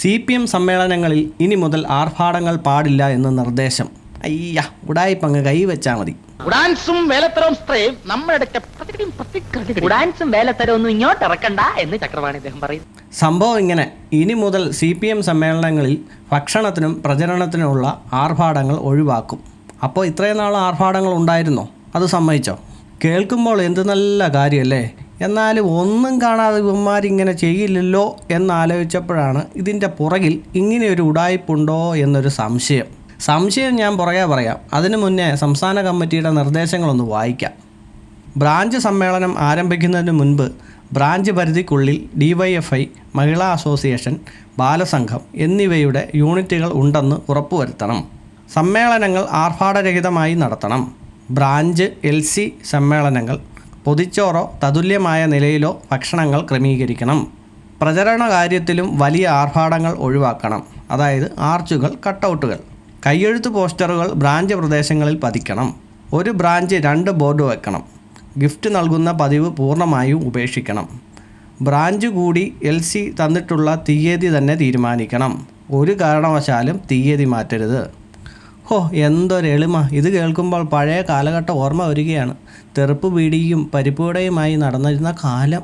C P M സമ്മേളനങ്ങളിൽ ഇനി മുതൽ ആർഭാടങ്ങൾ പാടില്ല എന്ന് നിർദ്ദേശം. അയ്യ ഉടായിപ്പങ്ങ് കൈവച്ചാൽ മതി. ഉടാൻസും വേലത്തരവും സ്ത്രേയും നമ്മുടെ ഉടാൻസും വേലത്തരവും ഒന്നും ഇങ്ങോട്ട് ഇറക്കണ്ട എന്ന് ചക്രവാണി അദ്ദേഹം പറയും സംഭവം ഇങ്ങനെ. ഇനി മുതൽ സി പി എം സമ്മേളനങ്ങളിൽ ഭക്ഷണത്തിനും പ്രചരണത്തിനുമുള്ള ആർഭാടങ്ങൾ ഒഴിവാക്കും. അപ്പോൾ ഇത്രയും നാൾ ആർഭാടങ്ങൾ ഉണ്ടായിരുന്നോ? അത് സമ്മതിച്ചോ? കേൾക്കുമ്പോൾ എന്ത് നല്ല കാര്യമല്ലേ എന്നാലും ഒന്നും കാണാതെ ഇവന്മാരിങ്ങനെ ചെയ്യില്ലല്ലോ എന്നാലോചിച്ചപ്പോഴാണ് ഇതിന്റെ പുറകിൽ ഇങ്ങനെ ഒരു ഉടായ്പുണ്ടോ എന്നൊരു സംശയം. സംശയം ഞാൻ പുറകെ പറയാം. അതിനു മുന്നേ സംസ്ഥാന കമ്മിറ്റിയുടെ നിർദ്ദേശങ്ങളൊന്ന് വായിക്കാം. ബ്രാഞ്ച് സമ്മേളനം ആരംഭിക്കുന്നതിന് മുൻപ് ബ്രാഞ്ച് പരിധിക്കുള്ളിൽ ഡിവൈഎഫ്ഐ മഹിളാ അസോസിയേഷൻ ബാലസംഘം എന്നിവയുടെ യൂണിറ്റുകൾ ഉണ്ടെന്ന് ഉറപ്പുവരുത്തണം. സമ്മേളനങ്ങൾ ആർഭാടരഹിതമായി നടത്തണം. ബ്രാഞ്ച് എൽ സമ്മേളനങ്ങൾ പൊതിച്ചോറോ തതുല്യമായ നിലയിലോ ഭക്ഷണങ്ങൾ ക്രമീകരിക്കണം. പ്രചരണ കാര്യത്തിലും വലിയ ആർഭാടങ്ങൾ ഒഴിവാക്കണം. അതായത് ആർച്ചുകൾ കട്ടൗട്ടുകൾ. കയ്യെഴുത്ത് പോസ്റ്ററുകൾ ബ്രാഞ്ച് പ്രദേശങ്ങളിൽ പതിക്കണം. ഒരു ബ്രാഞ്ച് രണ്ട് ബോർഡ് വെക്കണം. ഗിഫ്റ്റ് നൽകുന്ന പതിവ് പൂർണമായും ഉപേക്ഷിക്കണം. ബ്രാഞ്ച് കൂടി എൽ സി തന്നിട്ടുള്ള തീയതി തന്നെ തീരുമാനിക്കണം. ഒരു കാരണവശാലും തീയതി മാറ്റരുത്. ഹോ എന്തൊരു എളിമ. ഇത് കേൾക്കുമ്പോൾ പഴയ കാലഘട്ടം ഓർമ്മ വരികയാണ്. തെറുപ്പ് പീടിയും പരിപ്പുവടയുമായി നടന്നിരുന്ന കാലം.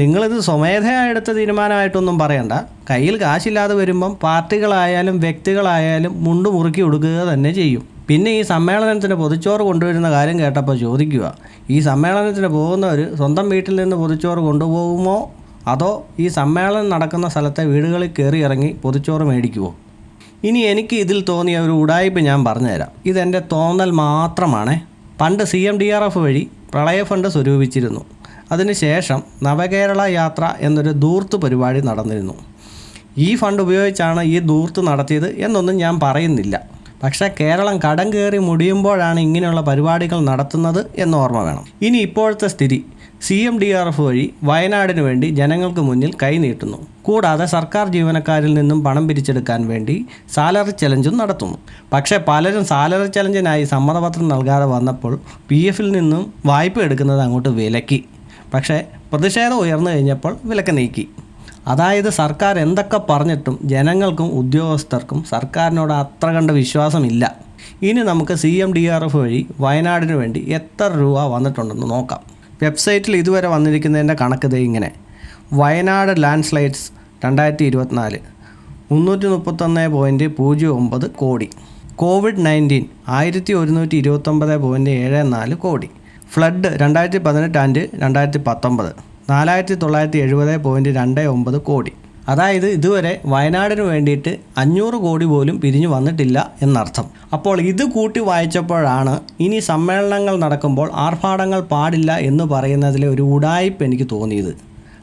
നിങ്ങളിത് സ്വമേധയാ എടുത്ത തീരുമാനമായിട്ടൊന്നും പറയണ്ട. കയ്യിൽ കാശില്ലാതെ വരുമ്പം പാർട്ടികളായാലും വ്യക്തികളായാലും മുണ്ടു മുറുക്കി കൊടുക്കുക തന്നെ ചെയ്യും. പിന്നെ ഈ സമ്മേളനത്തിന് പൊതിച്ചോറ് കൊണ്ടുവരുന്ന കാര്യം കേട്ടപ്പോൾ ചോദിക്കുക ഈ സമ്മേളനത്തിന് പോകുന്നവർ സ്വന്തം വീട്ടിൽ നിന്ന് പൊതിച്ചോറ് കൊണ്ടുപോകുമോ അതോ ഈ സമ്മേളനം നടക്കുന്ന സ്ഥലത്തെ വീടുകളിൽ കയറി ഇറങ്ങി പൊതിച്ചോറ് മേടിക്കുമോ ഇനി എനിക്ക് ഇതിൽ തോന്നിയ ഒരു ഉടായ്പ ഞാൻ പറഞ്ഞുതരാം. ഇതെന്റെ തോന്നൽ മാത്രമാണ്. പണ്ട് C M D R F വഴി പ്രളയ ഫണ്ട് സ്വരൂപിച്ചിരുന്നു. അതിനുശേഷം നവകേരള യാത്ര എന്നൊരു ദൂർത്ത് പരിപാടി നടന്നിരുന്നു. ഈ ഫണ്ട് ഉപയോഗിച്ചാണ് ഈ ദൂർത്ത് നടത്തിയത് എന്നൊന്നും ഞാൻ പറയുന്നില്ല. പക്ഷേ കേരളം കടം കയറി മുടിയുമ്പോഴാണ് ഇങ്ങനെയുള്ള പരിപാടികൾ നടത്തുന്നത് എന്ന് ഓർമ്മ വേണം. ഇനി ഇപ്പോഴത്തെ സ്ഥിതി. C M D R F വഴി വയനാടിന് വേണ്ടി ജനങ്ങൾക്ക് മുന്നിൽ കൈനീട്ടുന്നു കൂടാതെ സർക്കാർ ജീവനക്കാരിൽ നിന്നും പണം പിരിച്ചെടുക്കാൻ വേണ്ടി സാലറി ചലഞ്ചും നടത്തുന്നു. പക്ഷേ പലരും സാലറി ചലഞ്ചിനായി സമ്മതപത്രം നൽകാതെ വന്നപ്പോൾ പി എഫിൽ നിന്നും വായ്പ എടുക്കുന്നത് അങ്ങോട്ട് വിലക്കി. പക്ഷേ പ്രതിഷേധം ഉയർന്നു കഴിഞ്ഞപ്പോൾ വിലക്ക് നീക്കി. അതായത് സർക്കാർ എന്തൊക്കെ പറഞ്ഞിട്ടും ജനങ്ങൾക്കും ഉദ്യോഗസ്ഥർക്കും സർക്കാരിനോട് അത്ര കണ്ട വിശ്വാസമില്ല. ഇനി നമുക്ക് C M D R F വഴി വയനാടിന് വേണ്ടി എത്ര രൂപ വന്നിട്ടുണ്ടെന്ന് നോക്കാം. വെബ്സൈറ്റിൽ ഇതുവരെ വന്നിരിക്കുന്നതിന്റെ കണക്ക് ദേ ഇങ്ങനെ. വയനാട് ലാൻഡ് സ്ലൈഡ്സ് രണ്ടായിരത്തി ഇരുപത്തിനാല് മുന്നൂറ്റി മുപ്പത്തൊന്ന് പോയിന്റ് പൂജ്യം ഒമ്പത് കോടി. കോവിഡ് നയന്റീൻ ആയിരത്തി ഒരുന്നൂറ്റി ഇരുപത്തൊമ്പത് പോയിന്റ് ഏഴ് നാല് കോടി. ഫ്ലഡ് രണ്ടായിരത്തി പതിനെട്ട് ആൻഡ് രണ്ടായിരത്തി പത്തൊമ്പത് നാലായിരത്തി തൊള്ളായിരത്തി എഴുപത് പോയിന്റ് രണ്ട് ഒമ്പത് കോടി. അതായത് ഇതുവരെ വയനാടിന് വേണ്ടിയിട്ട് അഞ്ഞൂറ് കോടി പോലും പിരിഞ്ഞു വന്നിട്ടില്ല എന്നർത്ഥം. അപ്പോൾ ഇത് കൂട്ടി വായിച്ചപ്പോഴാണ് ഇനി സമ്മേളനങ്ങൾ നടക്കുമ്പോൾ ആർഭാടങ്ങൾ പാടില്ല എന്ന് പറയുന്നതിലെ ഒരു ഉടായ്പ് എനിക്ക് തോന്നിയത്.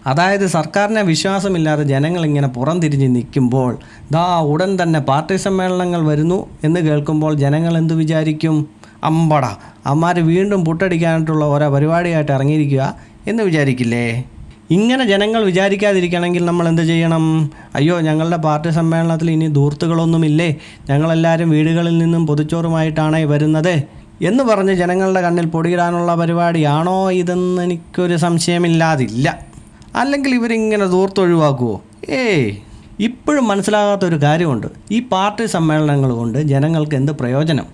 അതായത് സർക്കാരിനെ വിശ്വാസമില്ലാതെ ജനങ്ങൾ ഇങ്ങനെ പുറംതിരിഞ്ഞ് നിൽക്കുമ്പോൾ ദാ ഉടൻ തന്നെ പാർട്ടി സമ്മേളനങ്ങൾ വരുന്നു എന്ന് കേൾക്കുമ്പോൾ ജനങ്ങൾ എന്ത് വിചാരിക്കും? അമ്പട അമ്മാർ വീണ്ടും പുട്ടടിക്കാനായിട്ടുള്ള ഓരോ പരിപാടിയായിട്ട് ഇറങ്ങിയിരിക്കുക. എന്ന് വിചാരിക്കില്ലേ? ഇങ്ങനെ ജനങ്ങൾ വിചാരിക്കാതിരിക്കണമെങ്കിൽ നമ്മൾ എന്ത് ചെയ്യണം? അയ്യോ ഞങ്ങളുടെ പാർട്ടി സമ്മേളനത്തിൽ ഇനി ദൂർത്തുകളൊന്നുമില്ലേ ഞങ്ങളെല്ലാവരും വീടുകളിൽ നിന്നും പൊതിച്ചോറുമായിട്ടാണ് വരുന്നത് എന്ന് പറഞ്ഞ് ജനങ്ങളുടെ കണ്ണിൽ പൊടിയിടാനുള്ള പരിപാടിയാണോ ഇതെന്ന് എനിക്കൊരു സംശയമില്ലാതില്ല. അല്ലെങ്കിൽ ഇവരിങ്ങനെ ധൂർത്തൊഴിവാക്കുമോ ഏയ് ഇപ്പോഴും മനസ്സിലാകാത്തൊരു കാര്യമുണ്ട്. ഈ പാർട്ടി സമ്മേളനങ്ങൾ കൊണ്ട് ജനങ്ങൾക്ക് എന്ത് പ്രയോജനം?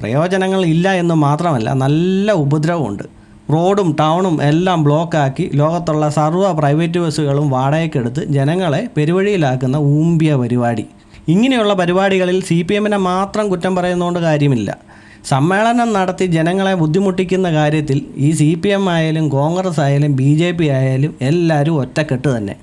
പ്രയോജനങ്ങൾ ഇല്ല എന്ന് മാത്രമല്ല നല്ല ഉപദ്രവമുണ്ട്. റോഡും ടൗണും എല്ലാം ബ്ലോക്കാക്കി ലോകത്തുള്ള സർവ പ്രൈവറ്റ് ബസ്സുകളും വാടകയ്ക്കെടുത്ത് ജനങ്ങളെ പെരുവഴിയിലാക്കുന്ന ഊമ്പിയ പരിപാടി. ഇങ്ങനെയുള്ള പരിപാടികളിൽ സി പി എമ്മിനെ മാത്രം കുറ്റം പറയുന്നതുകൊണ്ട് കാര്യമില്ല. സമ്മേളനം നടത്തി ജനങ്ങളെ ബുദ്ധിമുട്ടിക്കുന്ന കാര്യത്തിൽ ഈ സി പി എം ആയാലും കോൺഗ്രസ് ആയാലും ബി ജെ പി ആയാലും എല്ലാവരും ഒറ്റക്കെട്ട് തന്നെ.